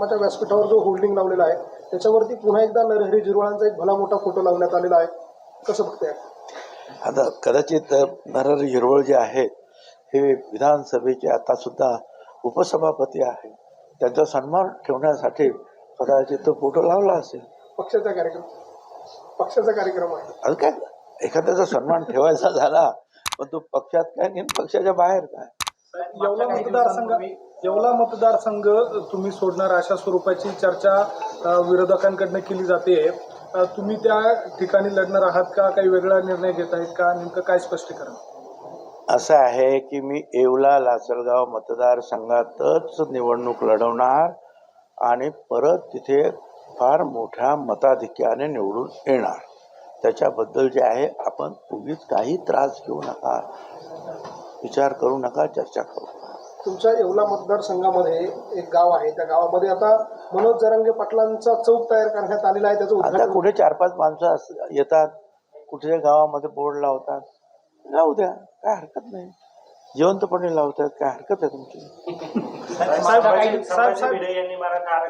कार्यक्रमाच्या व्यासपीठावर जो होल्डिंग लावलेला आहे त्याच्यावरती पुन्हा एकदा नरहरी झिरवाळांचा एक भला मोठा फोटो लावण्यात आलेला आहे. कसं बघताय? आता कदाचित नरहरी हिरवळ जे आहेत हे विधानसभेचे आता सुद्धा उपसभापती आहे त्यांचा सन्मान ठेवण्यासाठी कदाचित तो फोटो लावला असेल. पक्षाचा कार्यक्रम. पक्षाचा कार्यक्रम आहे. काय? एखाद्याचा सन्मान ठेवायचा झाला पण तो पक्षात काय आणि पक्षाच्या बाहेर काय? येवला मतदारसंघ येवला मतदारसंघ तुम्ही सोडणार अशा स्वरूपाची चर्चा विरोधकांकडनं केली जाते. तुम्ही त्या ठिकाणी लढणार आहात का? काही वेगळा निर्णय घेत आहेत का? नेमकं काय स्पष्टीकरण असं आहे की मी येवला लासलगाव मतदारसंघातच निवडणूक लढवणार आणि परत तिथे फार मोठ्या मताधिक्याने निवडून येणार. त्याच्याबद्दल जे आहे आपण उगीच काही त्रास घेऊ नका. विचार करू नका चर्चा करू तुमच्या येवला मतदारसंघामध्ये एक गाव आहे त्या गावामध्ये आता मनोज जरांगे पाटलांचा चौक तयार करण्यात आलेला आहे त्याचं आता उद्घाटन. कुठे चार पाच माणसं अस- येतात कुठल्या गावामध्ये बोर्ड लावतात लावू द्या काय हरकत नाही. जिवंतपणे लावतात काय हरकत आहे तुमची? साहेब साहेब साहेब भिडे यांनी मराठा आरक्षण